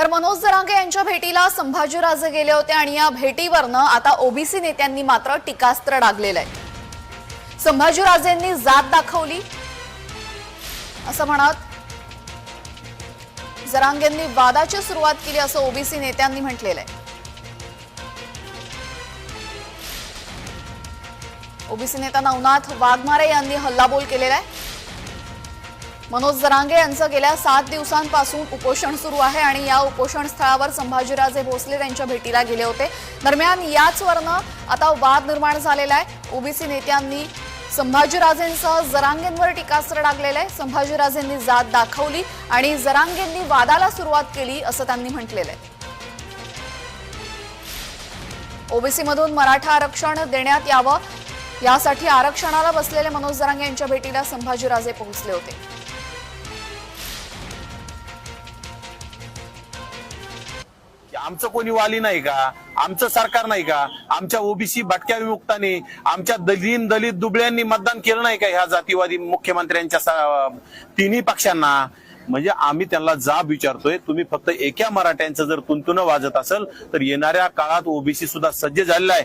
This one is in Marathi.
तर मनोज जरांगे यांच्या भेटीला संभाजीराजे गेले होते आणि या भेटीवरनं आता ओबीसी नेत्यांनी मात्र टीकास्त्र डागलेलं आहे संभाजीराजेंनी जात दाखवली. असं म्हणत जरांगेंनी वादाची सुरुवात केली असं ओबीसी नेत्यांनी म्हटलेलं आहे ओबीसी नेता नवनाथ वाघमारे यांनी हल्लाबोल केलेला आहे. मनोज जरांगे यांचं गेल्या सात दिवसांपासून उपोषण सुरू आहे आणि या उपोषण स्थळावर संभाजीराजे भोसले त्यांच्या भेटीला गेले होते. दरम्यान याच वरनं आता वाद निर्माण झालेला आहे. ओबीसी नेत्यांनी संभाजीराजेंसह जरांगेंवर टीकास्त्र टाकलेलं आहे. संभाजीराजेंनी जात दाखवली आणि जरांगेंनी वादाला सुरुवात केली असं त्यांनी म्हटलेलं आहे. ओबीसी मधून मराठा आरक्षण देण्यात यावं यासाठी आरक्षणाला बसलेले मनोज जरांगे यांच्या भेटीला संभाजीराजे पोहोचले होते. आमचं कोणी वाली नाही का? आमचं सरकार नाही का? आमच्या ओबीसी भटक्या विमुक्तांनी आमच्या दलीन दलित दुबळ्यांनी मतदान केलं नाही का ह्या जातीवादी मुख्यमंत्र्यांच्या तिन्ही पक्षांना? म्हणजे आम्ही त्यांना जाब विचारतोय. तुम्ही फक्त एका मराठ्यांचं जर तुंतुन वाजत असेल तर येणाऱ्या काळात ओबीसी सुद्धा सज्ज झालेला आहे.